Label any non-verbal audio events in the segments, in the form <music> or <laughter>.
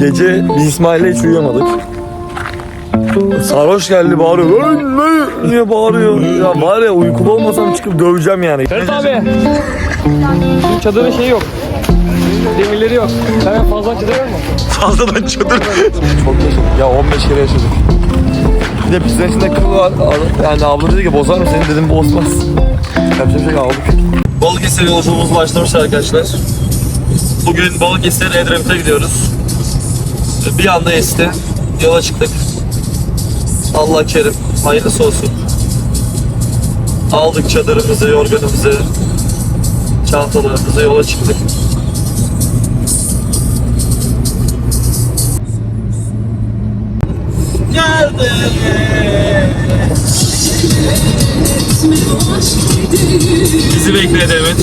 Gece biz İsmail'le hiç uyuyamadık. Sarhoş geldi bağırıyor. "Lan ne?" diye bağırıyor. Ya var ya uykulu olmasam çıkıp döveceğim yani. Evet abi. Bizim çadırın şeyi yok. Demirleri yok. Sen fazla çadır var mı? Fazladan çadır. Çok yaşadık. Ya 15 kere yaşadık. Bir de pizzanın içinde kıl var. Yani abla dedi ki bozar mı seni dedim bozmaz. Yapacak şey aldık. Balıkesir yolculuğumuz başlamış arkadaşlar. Bugün Balıkesir Edremit'e gidiyoruz. Bir anda esti. Yola çıktık. Allah kerim. Hayırlısı olsun. Aldık çadırımızı, yorganımızı, çantalarımızı yola çıktık. Bizi bekle Demet.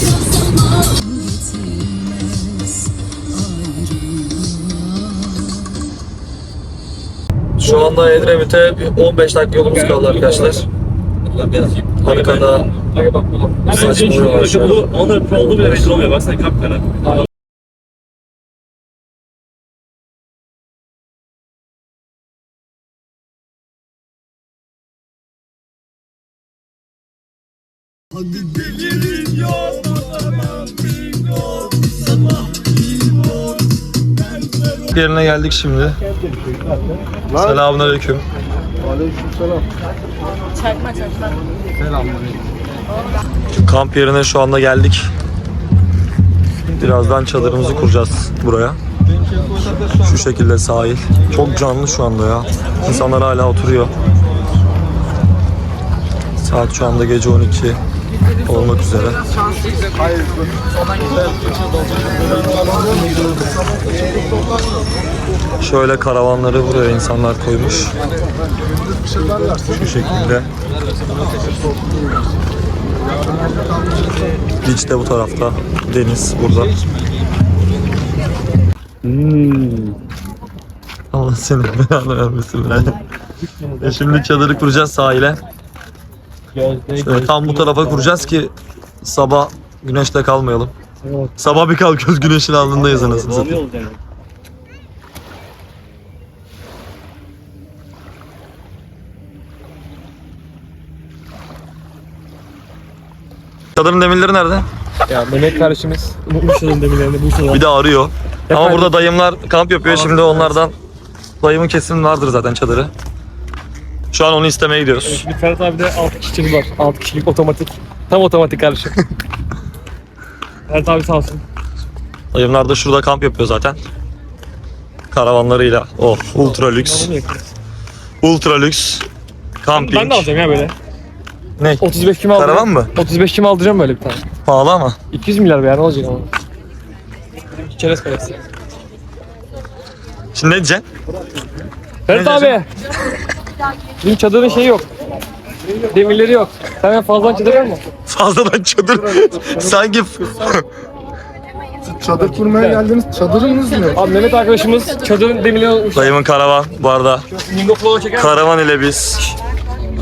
Şu anda Edremit'e bir 15 dakika yolumuz kaldı arkadaşlar. Arkada saçmalıyorlar. Onların olduğu bile belli olmuyor. Baksana kapkara. Yerine geldik şimdi. Selamünaleyküm. Kamp yerine şu anda geldik. Birazdan çadırımızı kuracağız buraya. Şu şekilde sahil. Çok canlı şu anda ya. İnsanlar hala oturuyor. Saat şu anda gece 12 olmak üzere. Şöyle karavanları buraya insanlar koymuş. Şu şekilde. Beach de bu tarafta. Deniz burada. Allah seni belanı vermesin. E şimdi çadırı kuracağız sahile. Şöyle tam bu tarafa kuracağız ki sabah güneşte kalmayalım. Sabah bir kalkıyoruz güneşin alnındayız anasını satayım. Çadırın demirleri nerede? Ya Mehmet kardeşimiz onun demirlerini Bursa'da. Bir de arıyor. Ama Efendim? burada dayımlar kamp yapıyor. Şimdi onlardan dayımın kesin vardır zaten çadırı. Şu an onu istemeye gidiyoruz. Şimdi Ferhat abi de 6 kişilik var. 6 kişilik otomatik. Tam otomatik kardeşim. <laughs> Ferhat abi sağ olsun. Dayımlar da şurada kamp yapıyor zaten. Karavanlarıyla. Oh, ultra lüks. Ultra lüks. Camping. Ben de alacağım ya böyle. Ne? 35 kime alacağım? Karavan mı? 35 kime alacağım böyle bir tane. Pahalı ama. 200 milyar be ya ne olacak ama. Çerez kalesi. Şimdi ne diyeceksin? Ferhat abi. <laughs> Bizim çadırın şeyi yok. Demirleri yok. Sen fazladan çadır var mı? Fazladan çadır. Sanki Çadır kurmaya geldiniz. Çadırınız ne? Abi Mehmet arkadaşımız çadırın demirlerini unutmuş. dayımın karavan bu arada. Mingo çeker? Karavan ile biz.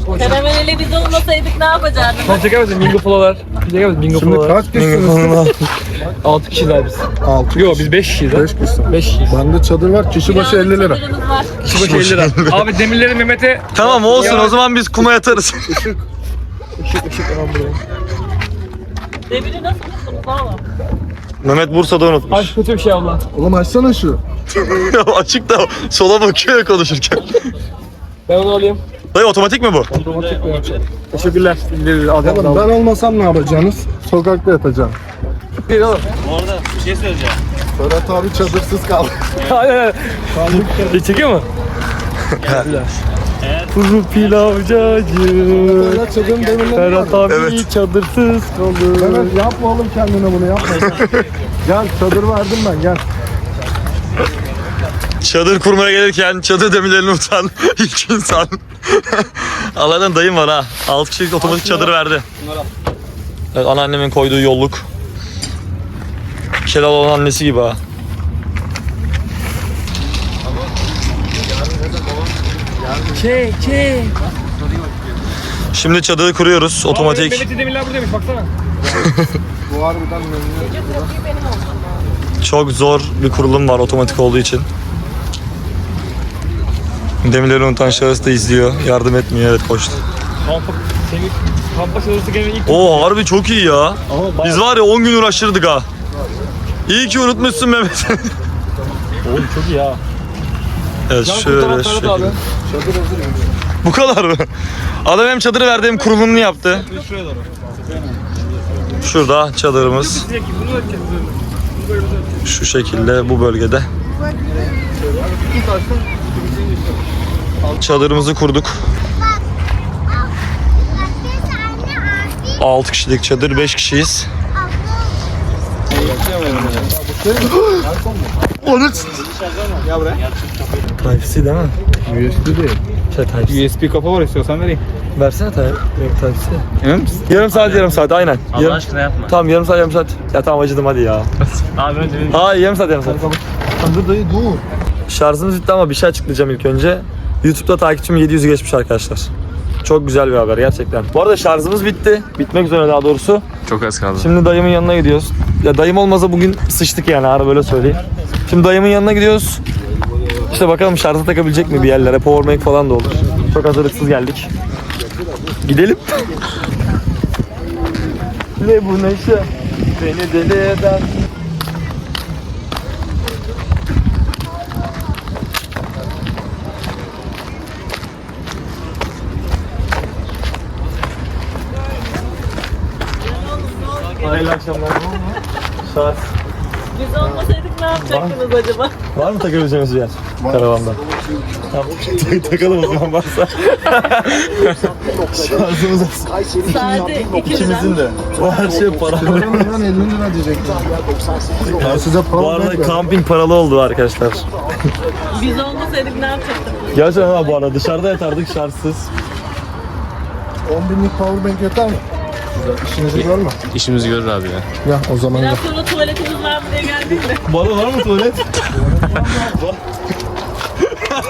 Karamelele biz olmasaydık ne yapacaktık? Sen Flow'lar? Bir çeker misin Mingo Şimdi Flow'lar? kaç kişisiniz? 6 <laughs> kişiler biz. 6 Yok biz 5 kişiyiz. 5 kişi. 5 kişiyiz. Bende çadır var. Kişi başı 50 lira. Çadırımız var. Kişi başı 50 lira. Abi demirleri Mehmet'e Tamam olsun o zaman biz kuma yatarız. <laughs> ışık ışık aman buraya. Demiri nasıl tuttunuz? Mehmet Bursa'da unutmuş. Ay kötü bir şey abla. Oğlum açsana şu. <laughs> Açık da sola bakıyor ya konuşurken. Ben onu alayım. Dayı otomatik mi bu? Otomatik mi yapacağım? Teşekkürler. Alacağım Oğlum ben olmasam ne yapacaksınız? Sokakta yatacağım. Bir oğlum. Bu arada bir şey söyleyeceğim. Ferhat abi çadırsız kaldı. <laughs> Aynen. E, çekiyor mu? Kuzu pilavcacı. Ferhat çadırın demirleri Ferhat var. abi Evet. çadırsız kalır. Ferhat yapma oğlum kendine bunu yapma. gel çadır verdim ben gel. Çadır kurmaya gelirken çadır demirlerini unutan <laughs> ilk insan. <laughs> Allah'tan dayım var ha. 6 kişilik otomatik çadır verdi. Evet, anneannemin koyduğu yolluk. Keloğlan'ın annesi gibi ha. Çek çek. Şimdi çadırı kuruyoruz otomatik. Mehmet'in demirler buradaymış baksana. <laughs> Bu harbiden memnun. Çok zor bir kurulum var otomatik olduğu için. Demirleri unutan şahıs da izliyor. Yardım etmiyor. Evet koştu. Kampa, senin kampa çalıştık gene ilk Oo harbi çok iyi ya. Biz var ya 10 gün uğraşırdık ha. İyi ki unutmuşsun Mehmet. <laughs> Oğlum çok iyi ha. evet şöyle şöyle. abi. Bu kadar mı? Adam hem çadırı verdi hem kurulumunu yaptı. Şuraya doğru. Şurada çadırımız. Direkt bunu da kendimize. Şu şekilde bu bölgede. Çadırımızı kurduk. 6 kişilik çadır, 5 kişiyiz. Onu Type-C değil mi? USB değil. Şey Type-C. USB kafa var istiyorsan vereyim. Versene Type- Yok, Type-C. Emin misin? Yarım saat, yarım saat aynen. Allah Yarım, aşkına yapma. tamam yarım saat, yarım saat. Ya tamam acıdım hadi ya. <laughs> Abi önce benim Hayır yarım saat, yarım saat. Dur dayı dur. Şarjımız bitti ama bir şey açıklayacağım ilk önce. YouTube'da takipçim 700'ü geçmiş arkadaşlar. Çok güzel bir haber gerçekten. Bu arada şarjımız bitti. Bitmek üzere daha doğrusu. çok az kaldı. Şimdi dayımın yanına gidiyoruz. Ya dayım olmasa bugün sıçtık yani ara böyle söyleyeyim. Şimdi dayımın yanına gidiyoruz. İşte bakalım şarja takabilecek mi bir yerlere. Powerbank falan da olur. Çok hazırlıksız geldik. Gidelim. <laughs> ne bu neşe? Beni deli eder. Hayırlı akşamlar. Şarj. Biz olmasaydık ne yapacaktınız acaba? Var mı takabileceğimiz bir yer? Karavanda. Tamam. Takalım o zaman varsa. Şarjımız az. Saati 2 lira. İkimizin de. Bu her şey paralı. Lan 50 lira diyecektim. Ben size Bu para arada kamping paralı oldu arkadaşlar. Biz olmasaydık ne yapacaktınız? Gerçekten ha bu arada dışarıda yatardık şarjsız. 10 binlik powerbank yeter mi? Güzel. İşinizi görme. İşimizi görür abi ya. Ya o zaman Biraz gel. sonra tuvaletimiz var mı diye geldik de. Bana var mı tuvalet?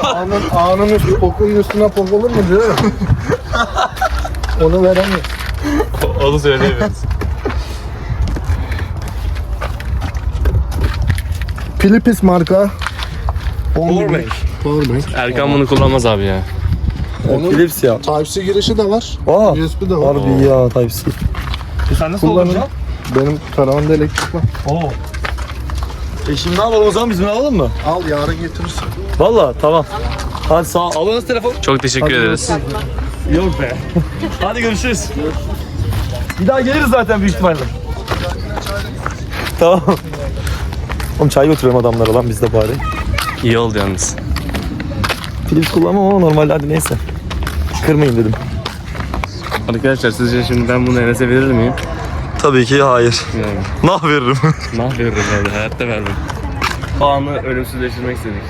Ağanın, ağanın üstü, pokunun üstüne pok olur mu diyor. Onu veremiyor. Onu söyleyemeyiz. Philips marka. 10 binlik Powerbank. Powerbank. Erkan bunu kullanmaz abi ya. Onun Philips ya. Type-C girişi de var. Aa. USB de var. Harbi ya Type-C. E sen nasıl Kullanın. olacaksın? Benim karavanda elektrik var. Oo. E şimdi ne yapalım o zaman biz bunu alalım mı? Al yarın getirirsin. Valla tamam. Hadi sağ ol. Alınız telefon. Çok teşekkür ederiz. Yok be. <laughs> Hadi görüşürüz. Bir daha geliriz zaten büyük ihtimalle. Tamam. Oğlum çay götürüyorum adamlara lan biz de bari. İyi oldu yalnız. Philips kullanmam ama normalde hadi neyse. Kırmayın dedim. Arkadaşlar sizce şimdi ben bunu Enes'e verir miyim? Tabii ki hayır. Yani. Ne veririm? Nah <laughs> veririm abi. Hayatta vermem. O anı ölümsüzleştirmek istedik.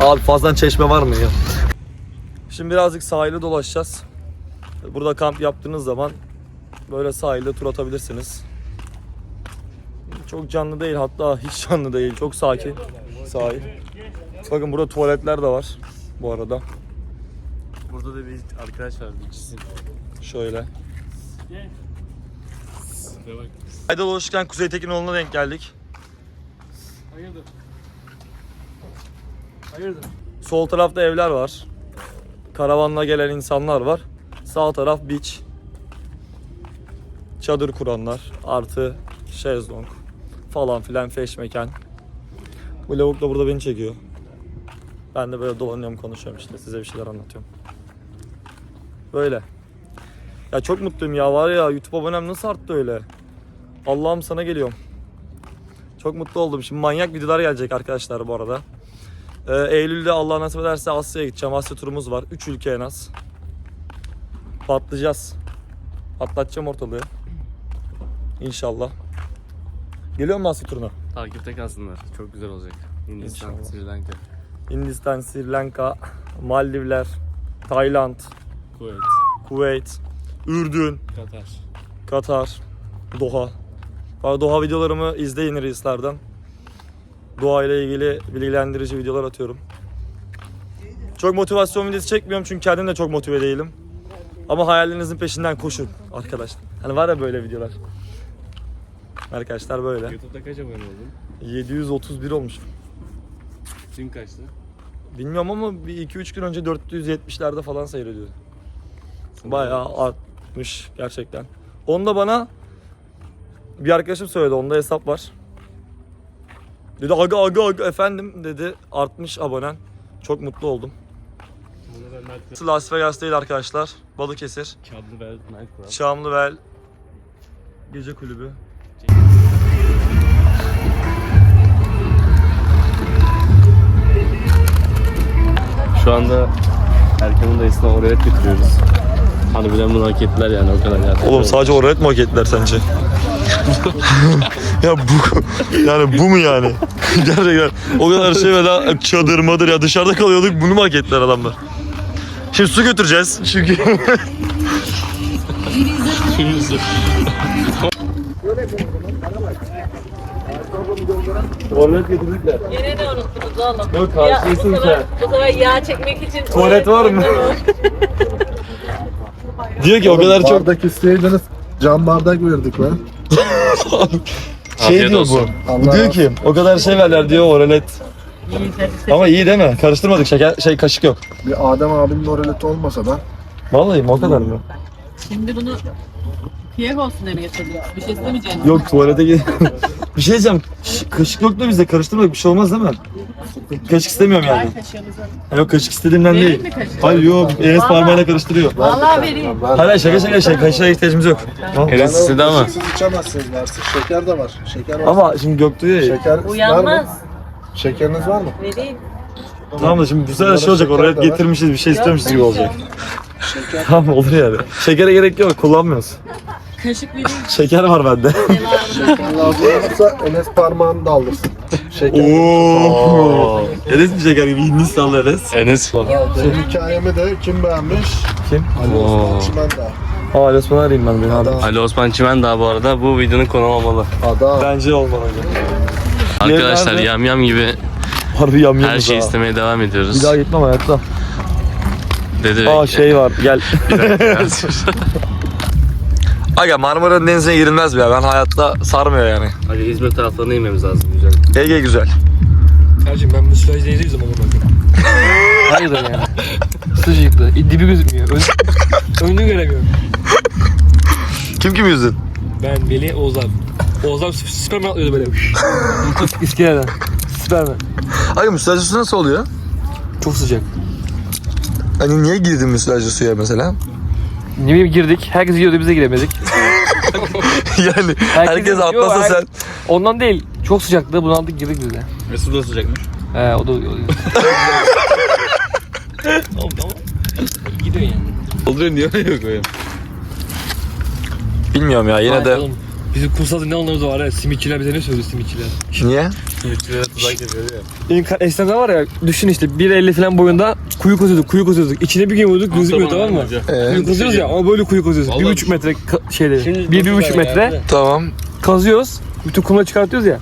Abi fazladan çeşme var mı ya? Şimdi birazcık sahile dolaşacağız. Burada kamp yaptığınız zaman böyle sahilde tur atabilirsiniz. Çok canlı değil hatta hiç canlı değil. Çok sakin sahil. Bakın burada tuvaletler de var bu arada. Burada da bir arkadaş var. Çizim. Şöyle. Sahilde dolaşırken Kuzey Tekinoğlu'na denk geldik. Hayırdır? Hayırdır? Sol tarafta evler var. Karavanla gelen insanlar var. Sağ taraf beach. Çadır kuranlar. Artı şezlong falan filan feş mekan. Bu lavuk da burada beni çekiyor. Ben de böyle dolanıyorum konuşuyorum işte size bir şeyler anlatıyorum. Böyle. Ya çok mutluyum ya var ya YouTube abonem nasıl arttı öyle. Allah'ım sana geliyorum. Çok mutlu oldum. Şimdi manyak videolar gelecek arkadaşlar bu arada. Ee, Eylül'de Allah nasip ederse Asya'ya gideceğim. Asya turumuz var. 3 ülke en az. Patlayacağız. Patlatacağım ortalığı. İnşallah. Geliyor mu Asya turuna? Takipte kalsınlar. Çok güzel olacak. Hindistan, İnşallah. Sri Lanka, Hindistan, Sri Lanka, Maldivler, Tayland, Kuveyt, Kuveyt, Ürdün, Katar. Katar, Doha. Doha videolarımı izleyin Reels'lerden. Doğayla ilgili bilgilendirici videolar atıyorum. Çok motivasyon videosu çekmiyorum çünkü kendim de çok motive değilim. Ama hayallerinizin peşinden koşun arkadaşlar. Hani var ya böyle videolar. Arkadaşlar böyle. YouTube'da kaç abone oldun? 731 olmuş. Dün kaçtı? Bilmiyorum ama bir 2-3 gün önce 470'lerde falan seyrediyordu. Bayağı artmış gerçekten. Onu da bana bir arkadaşım söyledi. Onda hesap var. Dedi aga aga aga efendim dedi. Artmış abonen. Çok mutlu oldum. Las Vegas değil arkadaşlar. Balıkesir. Mert Kural. Şamlıvel Gece Kulübü. Şu anda Erkan'ın dayısına oraya götürüyoruz. Harbiden bunu hak ettiler yani o kadar gerçekten. Oğlum sadece oraya mı hak ettiler sence? <laughs> ya bu yani bu mu yani? <laughs> Gerçekten o kadar şey ve daha çadır madır ya dışarıda kalıyorduk bunu mu hak ettiler adamlar? Şimdi su götüreceğiz çünkü Tuvalet getirdik de. Yine de unuttunuz oğlum. Yok, Ya, bu karşıysın sefer, sen. bu sefer yağ çekmek için... Tuvalet var mı? <laughs> diyor ki o kadar çok Bardak isteydiniz cam bardak verdik lan. <laughs> şey Afiyet diyor olsun. bu. Allah Bu diyor ki o kadar şey verler diyor oralet. Ama iyi değil mi? Karıştırmadık şeker şey kaşık yok. Bir Adem abinin oraleti olmasa da Vallahi mi o kadar mı? Şimdi bunu piyak olsun diye mi getirdiniz? Bir şey istemeyeceğiniz. Yok tuvalete gir. <laughs> bir şey diyeceğim. Ş- Kaşık yok da bizde karıştırmadık bir şey olmaz değil mi? Kaşık istemiyorum yani. Ha, Yok kaşık istediğimden Vereyim değil. mi kaşık? Hayır yok Enes Vallahi- parmağıyla karıştırıyor. Vallahi vereyim. Hayır şaka şaka şaka kaşığa ihtiyacımız yok. Tamam. Enes istedi ama. Siz içemezsiniz varsın. Şeker de var. Şeker var. Ama şimdi Göktuğ ya. Şeker var mı? Uyanmaz. Şekeriniz var mı? Vereyim. Tamam da şimdi bu sefer şey olacak Şeker oraya de var. getirmişiz bir şey istemişiz gibi Yok, olacak. <laughs> Şeker. Tamam olur yani. Şekere gerek yok kullanmıyoruz. Kaşık vereyim. Şeker var bende. Şeker lazım olursa Enes parmağını da alırsın. Şeker. Oo. Enes mi şeker gibi hindi salla Enes. Enes. Benim hikayemi de kim beğenmiş? Kim? Ali. Osman Çimendağ. Aa Ali Osman arayayım ben beni abi. Ali Osman Çimen daha bu arada bu videonun konuğu olmalı. Ada. Bence olmalı. Arkadaşlar nerede? yam gibi Harbi yam her şeyi istemeye devam ediyoruz. Bir daha gitmem hayatta. Dedi Aa şey var gel. <laughs> <laughs> Aga Marmara'nın denizine girilmez be ya. Ben hayatta sarmıyor yani. Hadi İzmir taraflarına inmemiz lazım güzel. Ege güzel. Kardeşim ben bu süreci deneyeceğim zaman bakıyorum. <laughs> Hayırdır yani. Sıcaklığı. Dibi gözükmüyor. Ön, önünü göremiyorum. Kim kim yüzdün? Ben Melih Oğuz abi. Oğuz abi sü- Süperman atlıyordu böyle. <laughs> İskeleden. Süperman. Aga müsilajlı su nasıl oluyor? Çok sıcak. Hani niye girdin müsilajlı suya mesela? Ne bileyim girdik. Herkes gidiyordu biz de giremedik. <laughs> yani herkes Yok, atlasa her- sen. Ondan değil. Çok sıcaktı. Bunaldık girdik biz de. Ve su da sıcakmış. He o da o da. <laughs> Tamam tamam. Gidiyor yani. Oluyor niye öyle koyuyor? Bilmiyorum ya yine Ay, de. oğlum, Bizim kumsalda ne anlamımız var ya? Simitçiler bize ne söylüyor simitçiler? Niye? Ümitçilere tuzak yapıyor ya. Benim ka- esnafta var ya düşün işte 1.50 falan boyunda kuyu kazıyorduk kuyu kazıyorduk. İçine bir gömüyorduk gözükmüyor tamam mı? Ee, Kuyu kazıyoruz ya ama böyle kuyu kazıyoruz. Vallahi Bir buçuk metre buçuk ya, metre yani. tamam. kazıyoruz. Bütün kumları çıkartıyoruz ya.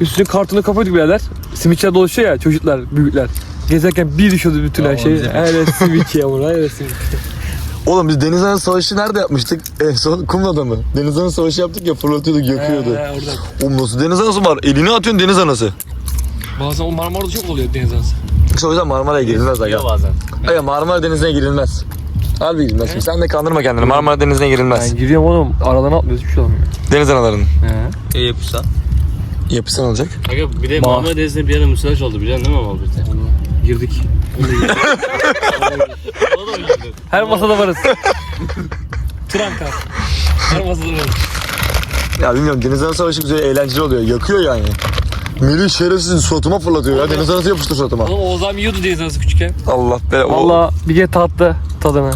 Üstüne kartonu kapıyorduk birader. Simitçiler dolaşıyor ya çocuklar, büyükler. Gezerken bir düşüyordu bütün her şey. Evet simitçi yavrum, evet simitçi. Oğlum biz Deniz Ana Savaşı nerede yapmıştık? En son Kumla'da mı? Deniz Ana Savaşı yaptık ya fırlatıyorduk yakıyordu. He, oradan. Oğlum nasıl deniz anası var? Elini atıyorsun deniz anası. Bazen o Marmara'da çok oluyor deniz anası. İşte o yüzden Marmara'ya girilmez aga. bazen. Aga Marmara Denizi'ne girilmez. Harbi girilmez. Şimdi Sen de kandırma kendini. Marmara Denizi'ne girilmez. Ben giriyorum oğlum aradan atlıyoruz hiçbir şey olmuyor. Deniz analarının. He. E yapışsa. Yapısı ne olacak? Aga bir de Ma- Marmara Denizi'nde bir ara müsilaj oldu biliyorsun değil mi Malbirte? Girdik. Her masada varız. Tranka. Her masada varız. Ya bilmiyorum Deniz Ana Savaşı güzel eğlenceli oluyor. Yakıyor yani. Melih şerefsiz suratıma fırlatıyor ya. Deniz anası yapıştı suratıma. Oğlum Oğuz abi yiyordu deniz anası küçükken. Allah be. o- Valla bir kere tattı tadını.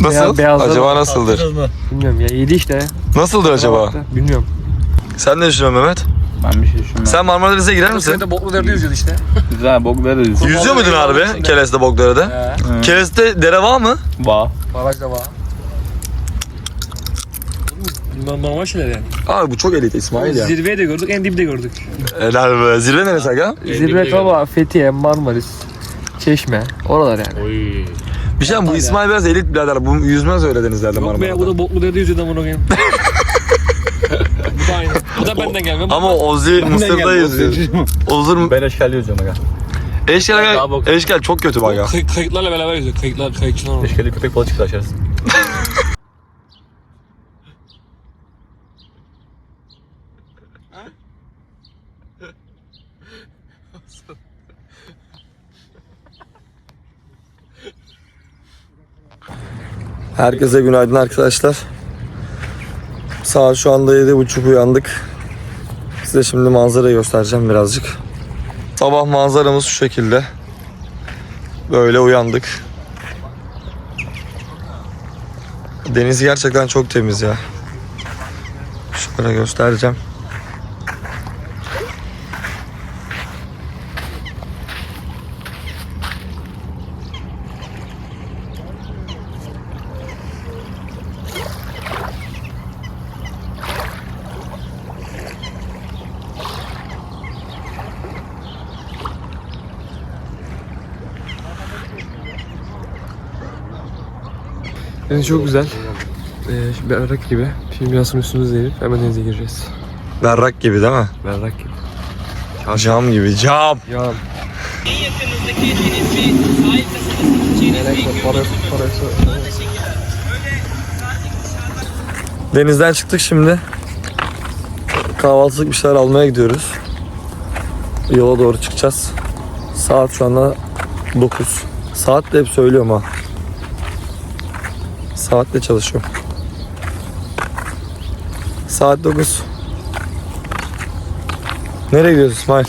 Nasıl? beyazladı. Acaba nasıldır? Bilmiyorum ya yedi işte. Nasıldır acaba? Bilmiyorum. Sen ne düşünüyorsun Mehmet? Ben bir şey düşünmem. Sen Marmara Denizi'ne girer misin? Sen de boklu derdi yüzüyordu işte. Güzel bok veririz. Yüzüyor muydun harbi? Keles'te Bokdere'de. He. Keles'te dere var mı? Bağ. Baraj da var. Bunlar normal şeyler yani. Abi bu çok elit İsmail ya. Zirveyi de gördük, en dibi de gördük. Helal be. Zirve neresi aga? Zirve Kaba, Fethiye, Marmaris, Çeşme, oralar yani. Oy. Bir şey bu İsmail biraz elit birader. Bu yüzmez öyle denizlerde Yok be Marmara'da. bu da boklu derdi yüzünden bunu koyayım. Bu da benden gelme. Ama Ozi Mısır'da yüzüyor. Ozur Ben eşkali yüzüyorum aga. Eşkel, Daha bok- eşkel çok kötü bak. Kay- kayıklarla beraber yüzüyor. Kayıklar, kayıkçılar orada. Eşkali köpek balığı çıktı aşağısı. Herkese günaydın arkadaşlar. Saat şu anda yedi buçuk uyandık. Size şimdi manzarayı göstereceğim birazcık. Sabah manzaramız şu şekilde. Böyle uyandık. Deniz gerçekten çok temiz ya. Şöyle göstereceğim. Deniz çok güzel. Ee, şimdi berrak gibi. Şimdi biraz sonra üstümüzü değirip hemen denize gireceğiz. Berrak gibi değil mi? Berrak gibi. Cam gibi cam. Ya Denizden çıktık şimdi. Kahvaltılık bir şeyler almaya gidiyoruz. Yola doğru çıkacağız. Saat şu anda 9. Saat de hep söylüyorum ha. Saatle çalışıyorum. Saat 9. Nereye gidiyoruz İsmail?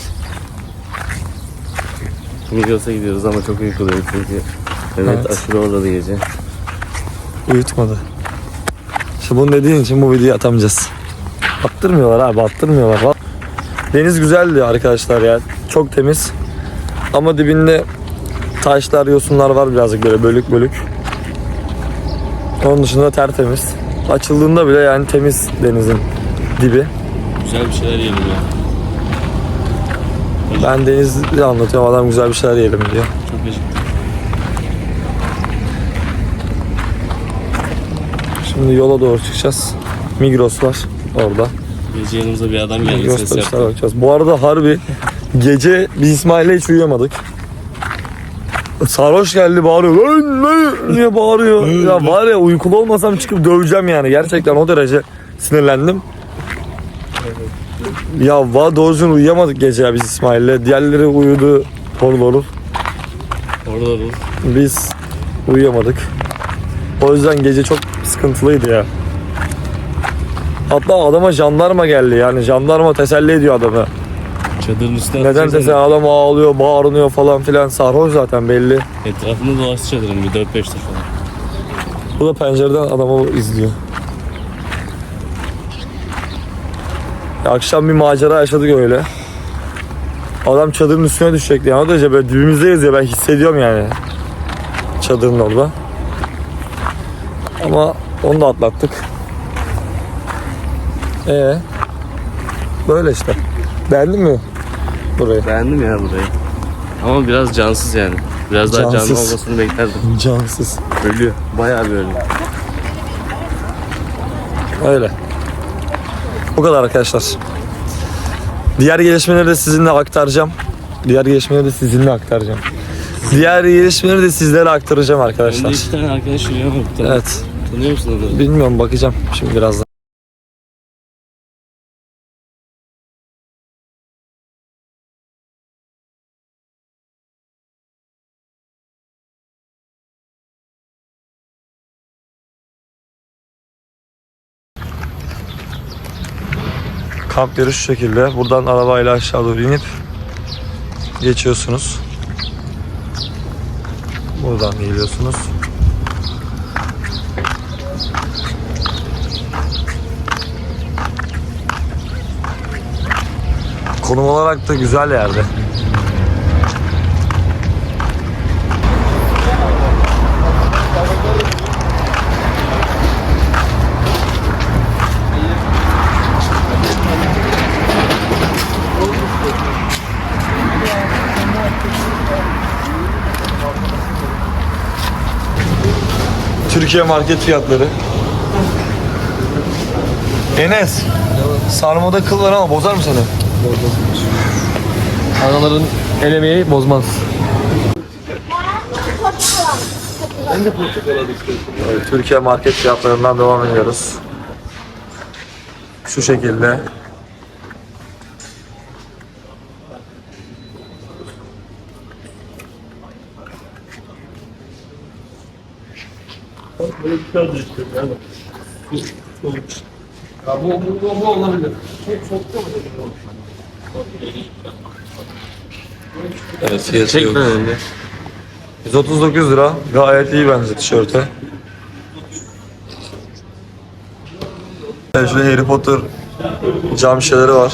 Migros'a gidiyoruz ama çok uykuluyum çünkü. Evet, Evet. aşırı orada gece. Uyutmadı. İşte bunu dediğin için bu videoyu atamayacağız. Attırmıyorlar abi attırmıyorlar. Deniz güzeldi arkadaşlar ya. Çok temiz. Ama dibinde taşlar, yosunlar var birazcık böyle bölük bölük. Onun dışında tertemiz. Açıldığında bile yani temiz denizin dibi. Güzel bir şeyler yiyelim ya. Ben Deniz'i anlatıyorum adam güzel bir şeyler yiyelim diyor. Çok acıktım. Şimdi yola doğru çıkacağız. Migros var orada. Gece yanımıza bir adam geldi ses Gösterişler yaptı. bakacağız. Bu arada harbi gece biz İsmail'le hiç uyuyamadık. Sarhoş geldi bağırıyor. Lan lan diye bağırıyor. ya var ya uykulu olmasam çıkıp döveceğim yani. Gerçekten o derece sinirlendim. Ya va doğrusu uyuyamadık gece ya biz İsmail'le. Diğerleri uyudu. Horul horul. Orada orada. Biz uyuyamadık. O yüzden gece çok sıkıntılıydı ya. Hatta adama jandarma geldi yani jandarma teselli ediyor adamı. Çadırın üstüne Neden teselli adam ağlıyor, bağırıyor falan filan sarhoş zaten belli. Etrafında dolaştı çadırın bir 4-5 defa. Bu da pencereden adamı izliyor. Akşam bir macera yaşadık öyle. Adam çadırın üstüne düşecekti yani o derece böyle dibimizdeyiz ya ben hissediyorum yani. Çadırın orada. Ama onu da atlattık. Ee, böyle işte. Beğendin mi burayı? Beğendim ya burayı. Ama biraz cansız yani. Biraz daha canlı Cansız. olmasını beklerdim. Cansız. Ölüyor. Bayağı bir ölüyor. Öyle. Bu kadar arkadaşlar. Diğer gelişmeleri de sizinle aktaracağım. Diğer gelişmeleri de sizinle aktaracağım. Diğer gelişmeleri de sizlere aktaracağım Önde arkadaşlar. iki tane arkadaş yürüyor tane. Evet. Tanıyor musun onları? Bilmiyorum bakacağım şimdi birazdan. Kamp yeri şu şekilde. Buradan arabayla aşağı doğru inip geçiyorsunuz. Buradan geliyorsunuz. Konum olarak da güzel yerde. Türkiye market fiyatları. Enes. Sarmada kıl var ama bozar mı seni? Anaların el emeği bozmaz. Evet, Türkiye market fiyatlarından devam ediyoruz. Şu şekilde. Ya bu, bu, bu, bu olabilir. Evet fiyatı yok. önde. 139 lira. Gayet iyi bence tişörte. Evet, şurada Harry Potter cam şişeleri var.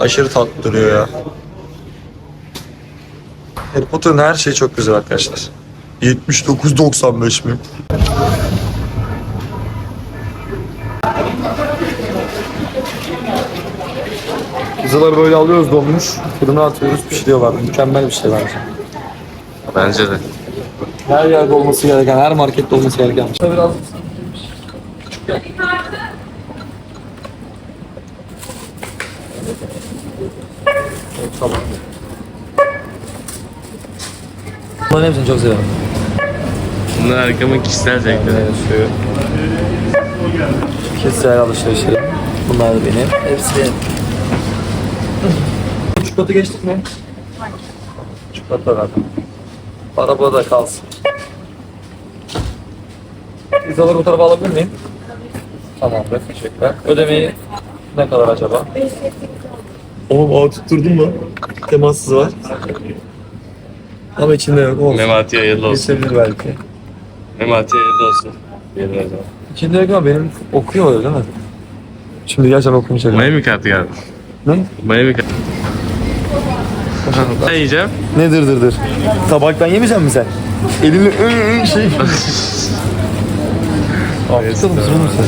Aşırı tatlı duruyor ya. Harry Potter'ın her şeyi çok güzel arkadaşlar. 79.95 mi? Pizzaları böyle alıyoruz donmuş, fırına atıyoruz, pişiriyorlar. Mükemmel bir şey bence. Bence de. Her yerde olması gereken, her markette olması gereken. bir şey. Biraz Tamam. Bunların hepsini çok seviyorum. Bunlar arkamın kişisel zevkleri. Kişisel alışverişlerim. Bunlar da benim. Hepsi benim. Çikolata geçtik mi? Çikolata zaten. Arabada kalsın. Pizzaları bu tarafa alabilir miyim? Tamamdır, teşekkürler. Ödemeyi ne kadar acaba? Oğlum ağı tutturdun mu? Temassız var. Ama içinde yok olsun. Memati hayırlı olsun. Geçebilir belki. Memati hayırlı olsun. Diyelim o zaman. Yok ama benim okuyor öyle değil mi? Şimdi gerçekten okumayacak. Miami kartı geldi. Ne? Miami kartı. Ne yiyeceğim? Ne dır dır dır? Tabaktan yemeyecek misin sen? Elini ı ı şey. Afiyet olsun oğlum sen.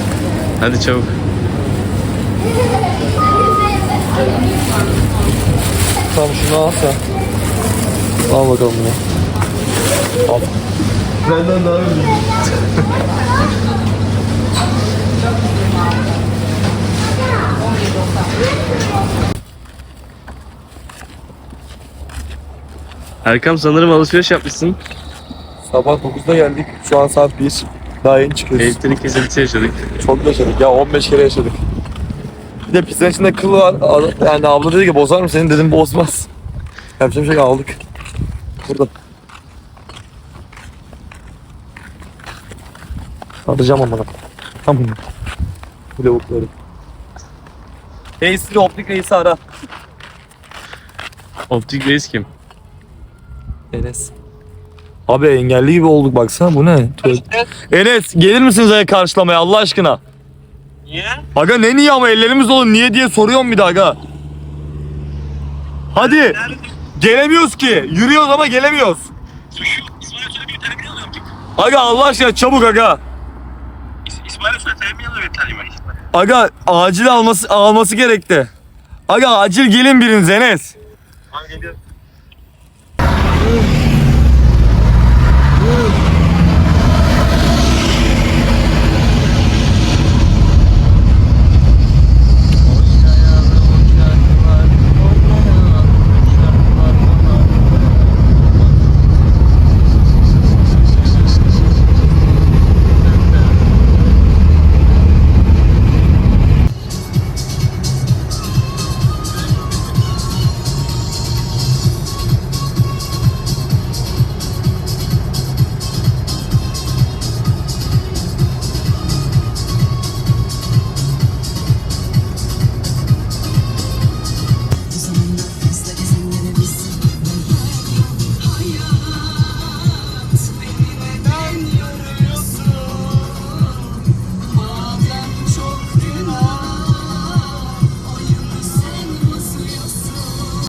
Hadi çabuk. Tamam şunu al sen. Al bakalım bunu. Al. Benden daha iyi. Erkam sanırım alışveriş yapmışsın. Sabah 9'da geldik. Şu an saat 1. Daha yeni çıkıyoruz. Elektrik kesintisi yaşadık. Çok yaşadık ya 15 kere yaşadık. Bir de pizzanın içinde kıl var. Yani abla dedi ki bozar mı senin dedim bozmaz. Yapacak bir şey aldık. Burada. Atacağım amına. Tamam. Bu lavukları. Reisli optik reisi ara. Optik reis kim? Enes. Abi engelli gibi olduk baksana bu ne? Enes gelir misiniz aya karşılamaya Allah aşkına? Niye? Aga ne niye ama ellerimiz dolu niye diye soruyorum bir daha aga. Hadi. Gelemiyoruz ki. Yürüyoruz ama gelemiyoruz. Aga Allah aşkına çabuk aga. İs- İsmail tane var İsmail. Aga acil alması alması gerekti. Aga acil gelin biriniz Enes. Tamam geliyorum.